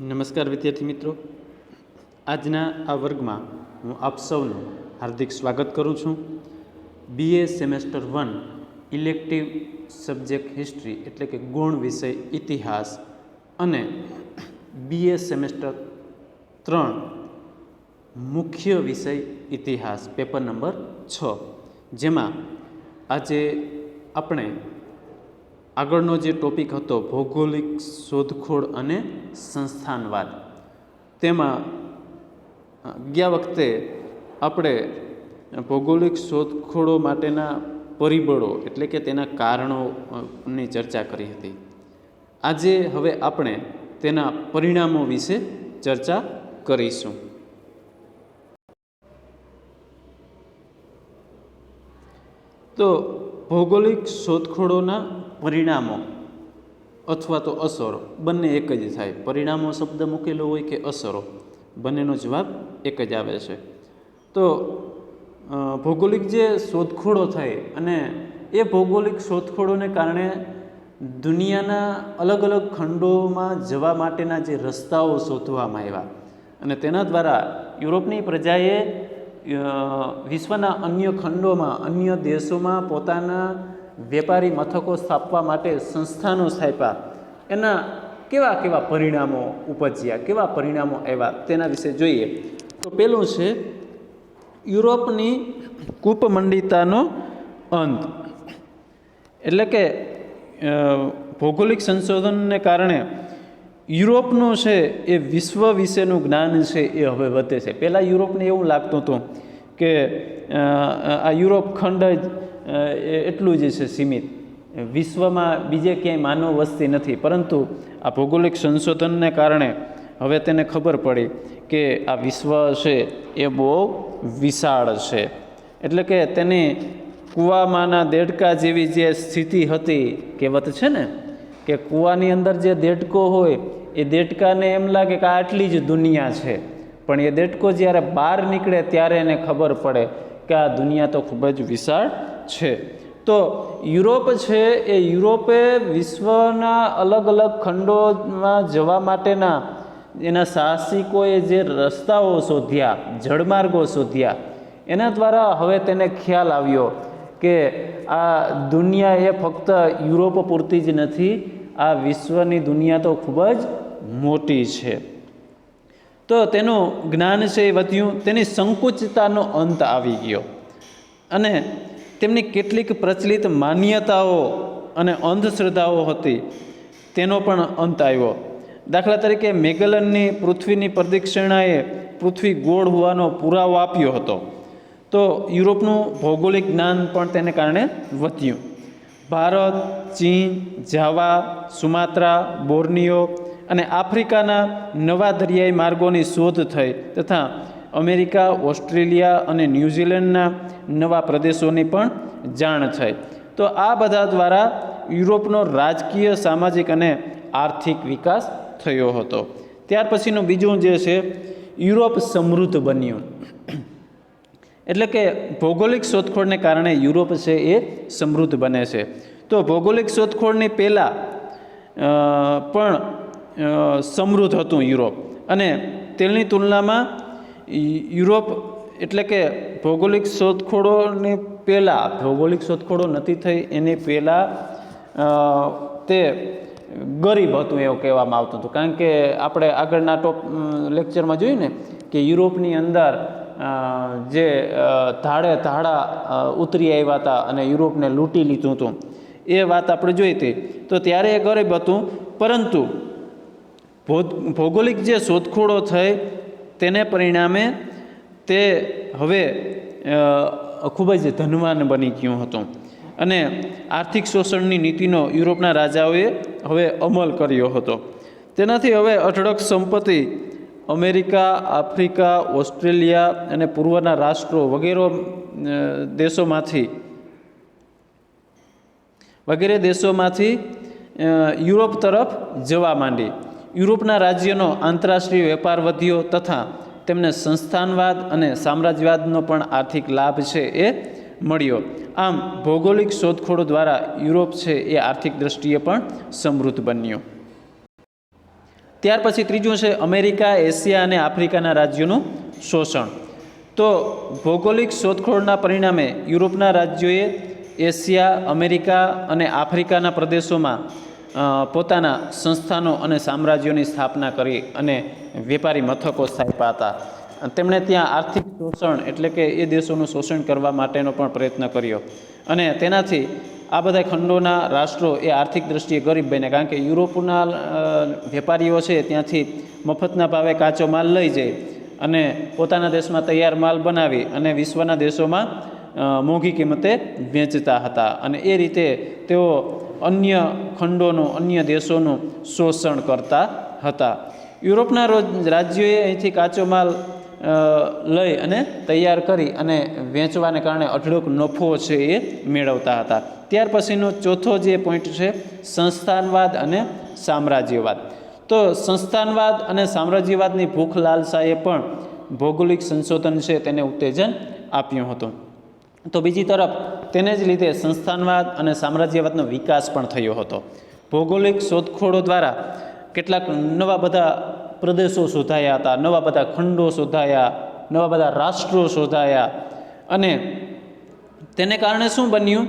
નમસ્કાર વિદ્યાર્થી મિત્રો. આજના આ વર્ગમાં હું આપ સૌનું હાર્દિક સ્વાગત કરું છું. BA semester one elective subject history એટલે કે ગુણ વિષય ઇતિહાસ અને બીએ સેમેસ્ટર ત્રણ, મુખ્ય વિષય ઇતિહાસ પેપર નંબર છ. જેમાં આજે આપણે આગળનો જે ટોપિક હતો, ભૌગોલિક શોધખોળ અને સંસ્થાનવાદ. તેમાં ગયા વખતે આપણે ભૌગોલિક શોધખોળો માટેના પરિબળો એટલે કે તેના કારણો ની ચર્ચા કરી હતી. આજે હવે આપણે તેના પરિણામો વિશે ચર્ચા કરીશું. તો, ભૌગોલિક શોધખોળોના પરિણામો અથવા તો અસરો, બંને એક જ થાય. પરિણામો શબ્દ મૂકેલો હોય કે અસરો, બંનેનો જવાબ એક જ આવે છે. તો ભૌગોલિક જે શોધખોળો થાય અને એ ભૌગોલિક શોધખોળોને કારણે દુનિયાના અલગ અલગ ખંડોમાં જવા માટેના જે રસ્તાઓ શોધવામાં આવ્યા. અને તેના દ્વારા યુરોપની પ્રજાએ વિશ્વના અન્ય ખંડોમાં, અન્ય દેશોમાં પોતાના વેપારી મથકો સ્થાપવા માટે સંસ્થાનો સ્થાપ્યા. એના કેવા કેવા પરિણામો ઉપજ્યા, કેવા પરિણામો આવ્યા તેના વિશે જોઈએ. તો પેલું છે, યુરોપની કૂપમંડિતાનો અંત. એટલે કે ભૌગોલિક સંશોધનને કારણે યુરોપનું છે એ વિશ્વ વિશેનું જ્ઞાન છે એ હવે વધે છે. પહેલાં યુરોપને એવું લાગતું હતું કે આ યુરોપ ખંડ જ એટલું જ છે સીમિત. વિશ્વમાં બીજે ક્યાંય માનવ વસ્તી નથી, પરંતુ આ ભૌગોલિક સંશોધનને કારણે હવે તેને ખબર પડી કે આ વિશ્વ છે એ બહુ વિશાળ છે. એટલે કે તેની કૂવામાંના દેડકા જેવી જે સ્થિતિ હતી, કહેવત છે ને, કે કૂવાની અંદર જે દેડકો હોય, એ દેડકાને એમ લાગે કે આટલી જ દુનિયા છે. પણ એ દેડકો જ્યારે બહાર નીકળે ત્યારે એને ખબર પડે કે આ દુનિયા તો ખૂબ જ વિશાળ છે. તો યુરોપ છે એ યુરોપે વિશ્વના અલગ અલગ ખંડોમાં જવા માટેના એના સાહસિકોએ જે રસ્તાઓ શોધ્યા જળમાર્ગો શોધ્યા, એના દ્વારા હવે તેને ખ્યાલ આવ્યો કે આ દુનિયા એ ફક્ત યુરોપ પૂરતી જ નથી, આ વિશ્વની દુનિયા તો ખૂબ જ મોટી છે. તો તેનું જ્ઞાન છે એ વધ્યું, તેની સંકુચતાનો અંત આવી ગયો. અને તેમની કેટલીક પ્રચલિત માન્યતાઓ અને અંધશ્રદ્ધાઓ હતી. તેનો પણ અંત આવ્યો. દાખલા તરીકે મેગલનની પૃથ્વીની પ્રદક્ષિણાએ પૃથ્વી ગોળ હોવાનો પુરાવો આપ્યો હતો. તો યુરોપનું ભૌગોલિક જ્ઞાન પણ તેને કારણે વધ્યું. ભારત, ચીન, જાવા, સુમાત્રા, બોર્નિયો અને આફ્રિકાના નવા દરિયાઈ માર્ગોની શોધ થઈ તથા અમેરિકા, ઓસ્ટ્રેલિયા અને ન્યૂઝીલેન્ડના નવા પ્રદેશોની પણ જાણ થઈ. તો આ બધા દ્વારા યુરોપનો રાજકીય, સામાજિક અને આર્થિક વિકાસ થયો હતો. ત્યાર પછીનું બીજું જે છે, યુરોપ સમૃદ્ધ બન્યું. એટલે કે ભૌગોલિક શોધખોળને કારણે યુરોપ છે એ સમૃદ્ધ બને છે. તો ભૌગોલિક શોધખોળની પહેલાં પણ સમૃદ્ધ હતું યુરોપ. અને તેની તુલનામાં યુરોપ એટલે કે ભૌગોલિક શોધખોળોને પહેલાં, ભૌગોલિક શોધખોળો નથી થઈ, એની પહેલાં તે ગરીબ હતું એવું કહેવામાં આવતું હતું. કારણ કે આપણે આગળના ટોપ લેક્ચરમાં જોયું ને કે યુરોપની અંદર જે ધાડે ધાડા ઉતરી આવ્યા હતા અને યુરોપને લૂંટી લીધું હતું. એ વાત આપણે જોઈ હતી. તો ત્યારે એ ગરીબ હતું. પરંતુ ભૌગોલિક જે શોધખોળો થઈ તેને પરિણામે તે હવે ખૂબ જ ધનવાન બની ગયું હતું. અને આર્થિક શોષણની નીતિનો યુરોપના રાજાઓએ હવે અમલ કર્યો હતો. તેનાથી હવે અઢળક સંપત્તિ અમેરિકા, આફ્રિકા, ઓસ્ટ્રેલિયા અને પૂર્વના રાષ્ટ્રો વગેરે દેશોમાંથી વગેરે દેશોમાંથી યુરોપ તરફ જવા માંડી. યુરોપના રાજ્યનો આંતરરાષ્ટ્રીય વેપાર વધ્યો તથા તેમને સંસ્થાનવાદ અને સામ્રાજ્યવાદનો પણ આર્થિક લાભ છે એ મળ્યો. આમ, ભૌગોલિક શોધખોળો દ્વારા યુરોપ છે એ આર્થિક દ્રષ્ટિએ પણ સમૃદ્ધ બન્યો. ત્યાર પછી ત્રીજું છે અમેરિકા, એશિયા અને આફ્રિકાના રાજ્યોનું શોષણ. તો ભૌગોલિક શોધખોળના પરિણામે યુરોપના રાજ્યોએ એશિયા, અમેરિકા અને આફ્રિકાના પ્રદેશોમાં પોતાના સંસ્થાનો અને સામ્રાજ્યોની સ્થાપના કરી અને વેપારી મથકો સ્થાપ્યા હતા. તેમણે ત્યાં આર્થિક શોષણ એટલે કે એ દેશોનું શોષણ કરવા માટેનો પણ પ્રયત્ન કર્યો. અને તેનાથી આ બધા ખંડોના રાષ્ટ્રો એ આર્થિક દ્રષ્ટિએ ગરીબ બન્યા. કારણ કે યુરોપના વેપારીઓ છે ત્યાંથી મફતના ભાવે કાચો માલ લઈ જાય અને પોતાના દેશમાં તૈયાર માલ બનાવી અને વિશ્વના દેશોમાં મોંઘી કિંમતે વેચતા હતા. અને એ રીતે તેઓ અન્ય ખંડોનું, અન્ય દેશોનું શોષણ કરતા હતા. યુરોપના રોજ રાજ્યોએ અહીંથી કાચો માલ લઈ અને તૈયાર કરી અને વેચવાને કારણે અઢળક નફો છે એ મેળવતા હતા. ત્યાર પછીનો ચોથો જે પોઈન્ટ છે, સંસ્થાનવાદ અને સામ્રાજ્યવાદ. તો સંસ્થાનવાદ અને સામ્રાજ્યવાદની ભૂખ લાલસાએ પણ ભૌગોલિક સંશોધન છે તેને ઉત્તેજન આપ્યું હતું. તો બીજી તરફ, તેને જ લીધે સંસ્થાનવાદ અને સામ્રાજ્યવાદનો વિકાસ પણ થયો હતો. ભૌગોલિક શોધખોળો દ્વારા કેટલાક નવા બધા પ્રદેશો શોધાયા હતા, નવા બધા ખંડો શોધાયા, નવા બધા રાષ્ટ્રો શોધાયા અને તેને કારણે શું બન્યું?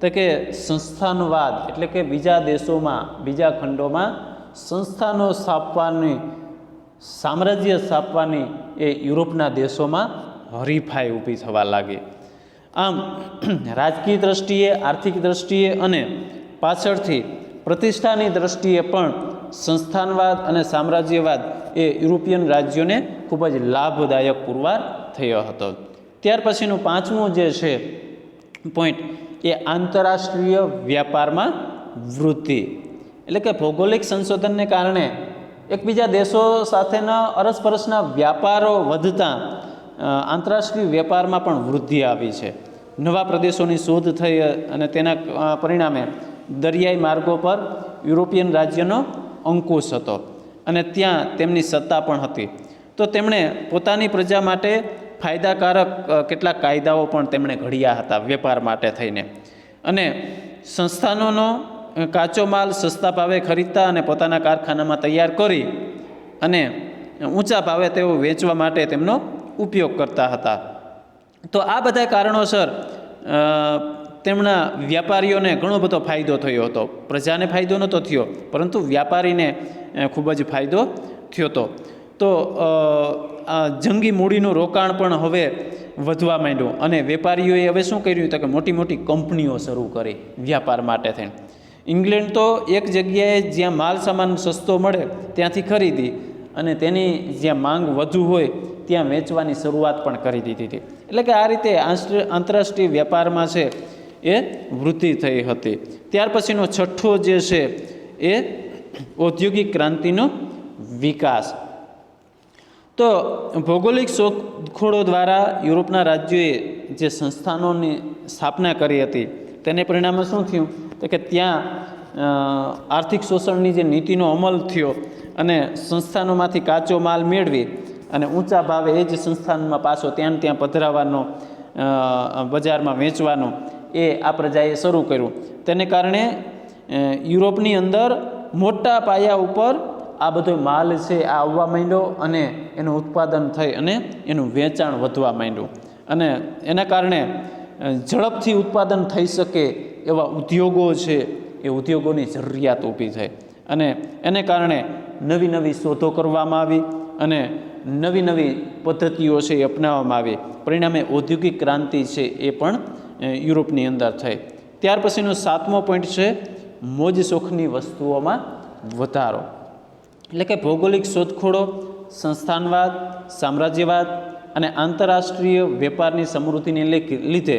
તો કે સંસ્થાનવાદ એટલે કે બીજા દેશોમાં, બીજા ખંડોમાં સંસ્થાનો સ્થાપવાની, સામ્રાજ્ય સ્થાપવાની એ યુરોપના દેશોમાં હરીફાઈ ઊભી થવા લાગી. આમ, રાજકીય દ્રષ્ટિએ, આર્થિક દ્રષ્ટિએ અને પાછળથી પ્રતિષ્ઠાની દ્રષ્ટિએ પણ સંસ્થાનવાદ અને સામ્રાજ્યવાદ એ યુરોપિયન રાજ્યોને ખૂબ જ લાભદાયક પુરવાર થયો હતો. ત્યાર પછીનું પાંચમું જે છે પોઈન્ટ એ આંતરરાષ્ટ્રીય વ્યાપારમાં વૃદ્ધિ. એટલે કે ભૌગોલિક સંશોધનને કારણે એકબીજા દેશો સાથેના અરસપરસના વ્યાપારો વધતા આંતરરાષ્ટ્રીય વેપારમાં પણ વૃદ્ધિ આવી છે. નવા પ્રદેશોની શોધ થઈ અને તેના પરિણામે દરિયાઈ માર્ગો પર યુરોપિયન રાજ્યનો અંકુશ હતો અને ત્યાં તેમની સત્તા પણ હતી. તો તેમણે પોતાની પ્રજા માટે ફાયદાકારક કેટલાક કાયદાઓ પણ તેમણે ઘડ્યા હતા વેપાર માટે થઈને. અને સંસ્થાનોનો કાચો માલ સસ્તા ભાવે ખરીદતા અને પોતાના કારખાનામાં તૈયાર કરી અને ઊંચા ભાવે તેઓ વેચવા માટે તેમનો ઉપયોગ કરતા હતા. તો આ બધા કારણોસર તેમના વ્યાપારીઓને ઘણો બધો ફાયદો થયો હતો. પ્રજાને ફાયદો નહોતો થયો, પરંતુ વ્યાપારીને ખૂબ જ ફાયદો થયો હતો. તો જંગી મૂડીનું રોકાણ પણ હવે વધવા માંડ્યું અને વેપારીઓએ હવે શું કર્યું તો કે મોટી મોટી કંપનીઓ શરૂ કરી વ્યાપાર માટે થઈને. ઇંગ્લેન્ડ તો એક જગ્યાએ જ્યાં માલ સામાન સસ્તો મળે, ત્યાંથી ખરીદી અને તેની જ્યાં માંગ વધુ હોય ત્યાં વેચવાની શરૂઆત પણ કરી દીધી હતી. એટલે કે આ રીતે આંતરરાષ્ટ્રીય વેપારમાં છે એ વૃદ્ધિ થઈ હતી. ત્યાર પછીનો છઠ્ઠો જે છે એ ઔદ્યોગિક ક્રાંતિનો વિકાસ. તો ભૌગોલિક શોધખોળો દ્વારા યુરોપના રાજ્યોએ જે સંસ્થાનોની સ્થાપના કરી હતી, તેને પરિણામે શું થયું? તો કે ત્યાં આર્થિક શોષણની જે નીતિનો અમલ થયો અને સંસ્થાનોમાંથી કાચો માલ મેળવી અને ઊંચા ભાવે એ જ સંસ્થાનમાં પાછો ત્યાં ત્યાં પધરાવવાનો બજારમાં વેચવાનો એ આ પ્રજાએ શરૂ કર્યું. તેને કારણે યુરોપની અંદર મોટા પાયા ઉપર આ બધો માલ છે આ આવવા માંડ્યો અને એનું ઉત્પાદન થઈ અને એનું વેચાણ વધવા માંડ્યું. અને એના કારણે ઝડપથી ઉત્પાદન થઈ શકે એવા ઉદ્યોગો છે એ ઉદ્યોગોની જરૂરિયાત ઊભી થઈ. અને એને કારણે નવી નવી શોધો કરવામાં આવી અને નવી નવી પદ્ધતિઓ છે એ અપનાવવામાં આવી. પરિણામે ઔદ્યોગિક ક્રાંતિ છે એ પણ યુરોપની અંદર થઈ. ત્યાર પછીનો સાતમો પોઈન્ટ છે, મોજ શોખની વસ્તુઓમાં વધારો. એટલે કે ભૌગોલિક શોધખોળો, સંસ્થાનવાદ, સામ્રાજ્યવાદ અને આંતરરાષ્ટ્રીય વેપારની સમૃદ્ધિને લીધે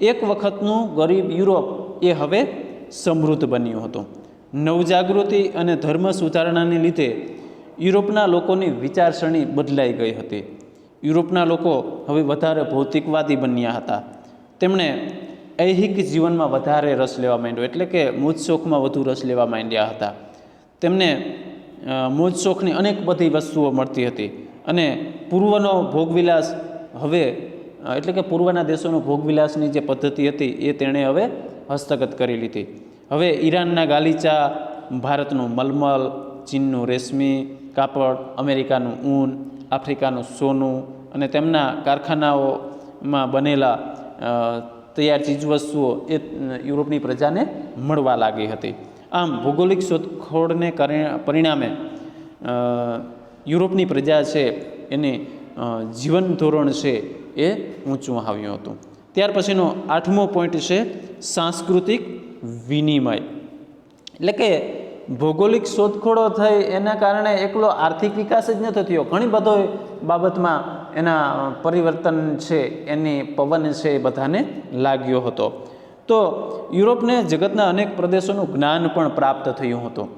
એક વખતનું ગરીબ યુરોપ એ હવે સમૃદ્ધ બન્યું હતું. નવજાગૃતિ અને ધર્મ સુધારણાને લીધે યુરોપના લોકોની વિચારસરણી બદલાઈ ગઈ હતી. યુરોપના લોકો હવે વધારે ભૌતિકવાદી બન્યા હતા. તેમણે ઐહિક જીવનમાં વધારે રસ લેવા માંડ્યો, એટલે કે મોજશોખમાં વધુ રસ લેવા માંડ્યા હતા. તેમને મોજશોખની અનેક બધી વસ્તુઓ મળતી હતી અને પૂર્વનો ભોગવિલાસ હવે એટલે કે પૂર્વના દેશોનો ભોગવિલાસની જે પદ્ધતિ હતી એ તેણે હવે હસ્તગત કરી લીધી. હવે ઈરાનના ગાલીચા, ભારતનું મલમલ, ચીનનું રેશમી કાપડ, અમેરિકાનું ઊન, આફ્રિકાનું સોનું અને તેમના કારખાનાઓમાં બનેલા તૈયાર ચીજવસ્તુઓ એ યુરોપની પ્રજાને મળવા લાગી હતી. આમ ભૌગોલિક શોધખોળને પરિણામે યુરોપની પ્રજા છે એની જીવન ધોરણ છે એ ઊંચું આવ્યું હતું. ત્યાર પછીનો આઠમો પોઈન્ટ છે સાંસ્કૃતિક વિનિમય. એટલે કે ભૌગોલિક શોધખોળો થઈ એના કારણે એકલો આર્થિક વિકાસ જ નથી થયો. ઘણી બધો બાબતમાં એના પરિવર્તન છે, એની પવન છે એ બધાને લાગ્યો હતો. તો યુરોપને જગતના અનેક પ્રદેશોનું જ્ઞાન પણ પ્રાપ્ત થયું હતું.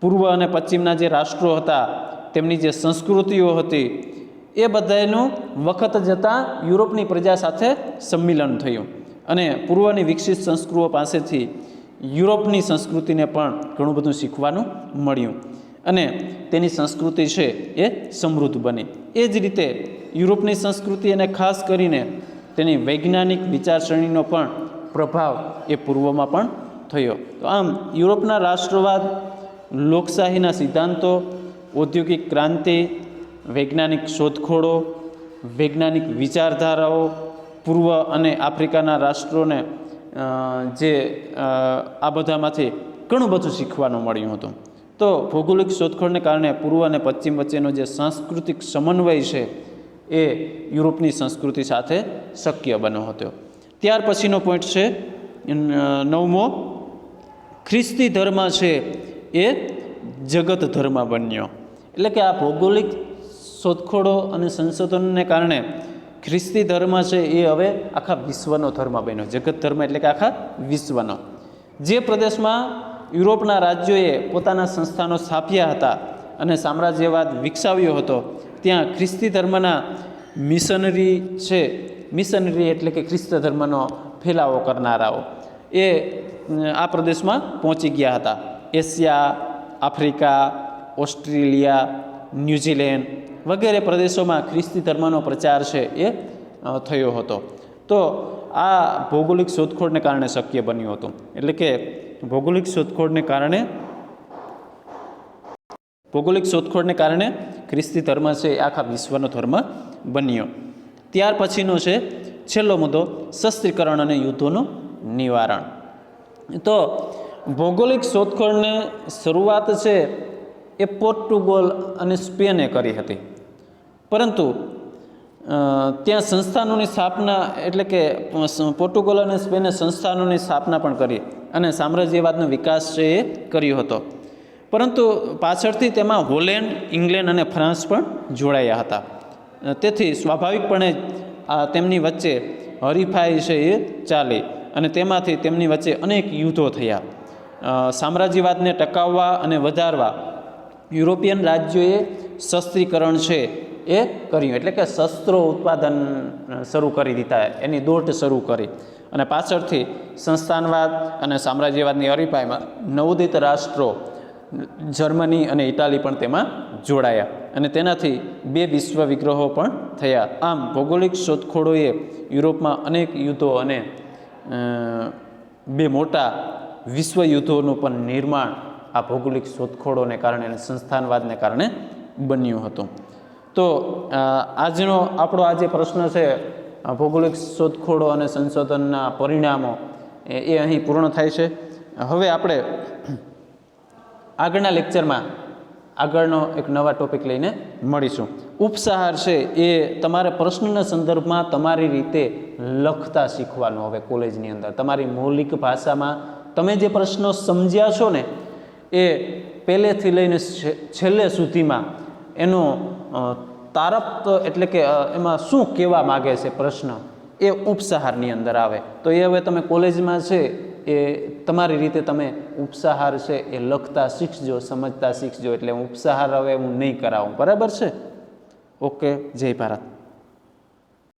પૂર્વ અને પશ્ચિમના જે રાષ્ટ્રો હતા, તેમની જે સંસ્કૃતિઓ હતી, એ બધાનું વખત જતાં યુરોપની પ્રજા સાથે સંમિલન થયું. અને પૂર્વની વિકસિત સંસ્કૃતિઓ પાસેથી યુરોપની સંસ્કૃતિને પણ ઘણું બધું શીખવાનું મળ્યું. અને તેની સંસ્કૃતિ છે એ સમૃદ્ધ બની. એ જ રીતે યુરોપની સંસ્કૃતિ અને ખાસ કરીને તેની વૈજ્ઞાનિક વિચારસરણીનો પણ પ્રભાવ એ પૂર્વમાં પણ થયો. તો આમ યુરોપના રાષ્ટ્રવાદ, લોકશાહીના સિદ્ધાંતો, ઔદ્યોગિક ક્રાંતિ, વૈજ્ઞાનિક શોધખોળો, વૈજ્ઞાનિક વિચારધારાઓ, પૂર્વ અને આફ્રિકાના રાષ્ટ્રોને જે આ બધામાંથી ઘણું બધું શીખવાનું મળ્યું હતું. તો ભૌગોલિક શોધખોળને કારણે પૂર્વ અને પશ્ચિમ વચ્ચેનો જે સાંસ્કૃતિક સમન્વય છે, એ યુરોપની સંસ્કૃતિ સાથે શક્ય બન્યો હતો. ત્યાર પછીનો પોઈન્ટ છે નવમો, ખ્રિસ્તી ધર્મ છે, એ જગત ધર્મ બન્યો. એટલે કે આ ભૌગોલિક શોધખોળો અને સંશોધનને કારણે ખ્રિસ્તી ધર્મ છે એ હવે આખા વિશ્વનો ધર્મ બન્યો. જગત ધર્મ એટલે કે આખા વિશ્વનો. જે પ્રદેશમાં યુરોપના રાજ્યોએ પોતાના સંસ્થાનો સ્થાપ્યા હતા અને સામ્રાજ્યવાદ વિકસાવ્યો હતો, ત્યાં ખ્રિસ્તી ધર્મના મિશનરી છે. મિશનરી એટલે કે ખ્રિસ્ત ધર્મનો ફેલાવો કરનારાઓ એ આ પ્રદેશમાં પહોંચી ગયા હતા. એશિયા, આફ્રિકા, ઓસ્ટ્રેલિયા, ન્યૂઝીલેન્ડ વગેરે પ્રદેશોમાં ખ્રિસ્તી ધર્મનો પ્રચાર છે એ થયો હતો. તો આ ભૌગોલિક શોધખોળને કારણે શક્ય બન્યું હતું. એટલે કે ભૌગોલિક શોધખોળને કારણે ભૌગોલિક શોધખોળને કારણે ખ્રિસ્તી ધર્મ છે એ આખા વિશ્વનો ધર્મ બન્યો. ત્યાર પછીનો છે, છેલ્લો મુદ્દો, શસ્ત્રીકરણ અને યુદ્ધોનું નિવારણ. તો ભૌગોલિક શોધખોળને શરૂઆત છે એ પોર્ટુગલ અને સ્પેને કરી હતી. પરંતુ ત્યાં સંસ્થાનોની સ્થાપના એટલે કે પોર્ટુગલ અને સ્પેને સંસ્થાનોની સ્થાપના પણ કરી અને સામ્રાજ્યવાદનો વિકાસ છે એ કર્યો હતો. પરંતુ પાછળથી તેમાં હોલેન્ડ, ઇંગ્લેન્ડ અને ફ્રાન્સ પણ જોડાયા હતા. તેથી સ્વાભાવિકપણે આ તેમની વચ્ચે હરીફાઈ છે એ ચાલી અને તેમાંથી તેમની વચ્ચે અનેક યુદ્ધો થયા. સામ્રાજ્યવાદને ટકાવવા અને વધારવા યુરોપિયન રાજ્યોએ શસ્ત્રીકરણ છે એ કર્યું. એટલે કે શસ્ત્રો ઉત્પાદન શરૂ કરી દીધા. એની દોટ શરૂ કરી. અને પાછળથી સંસ્થાનવાદ અને સામ્રાજ્યવાદની હરીફાઈમાં નવોદિત રાષ્ટ્રો, જર્મની અને ઇટાલી પણ તેમાં જોડાયા. અને તેનાથી બે વિશ્વ વિગ્રહો પણ થયા. આમ, ભૌગોલિક શોધખોળોએ યુરોપમાં અનેક યુદ્ધો અને બે મોટા વિશ્વ યુદ્ધોનું પણ નિર્માણ આ ભૌગોલિક શોધખોળોને કારણે અને સંસ્થાનવાદને કારણે બન્યું હતું. તો આજનો આપણો આ જે પ્રશ્ન છે ભૌગોલિક શોધખોળો અને સંશોધનના પરિણામો, એ અહીં પૂર્ણ થાય છે. હવે આપણે આગળના લેક્ચરમાં આગળનો એક નવા ટોપિક લઈને મળીશું. ઉપસહાર છે એ તમારે પ્રશ્નના સંદર્ભમાં તમારી રીતે લખતા શીખવાનું હવે કોલેજની અંદર. તમારી મૌલિક ભાષામાં તમે જે પ્રશ્નો સમજ્યા છો ને, એ પહેલેથી લઈને છેલ્લે સુધીમાં એનો અ, તારપ એટલે કે એમાં શું કહેવા માગે છે પ્રશ્ન એ ઉપસાહારની અંદર આવે. તો એ હવે તમે કોલેજમાં છે એ તમારી રીતે તમે ઉપસાહાર છે એ લખતા શીખજો સમજતા શીખજો એટલે હું ઉપસાહાર હવે હું નહીં કરાવું. બરાબર છે? ઓકે જય ભારત.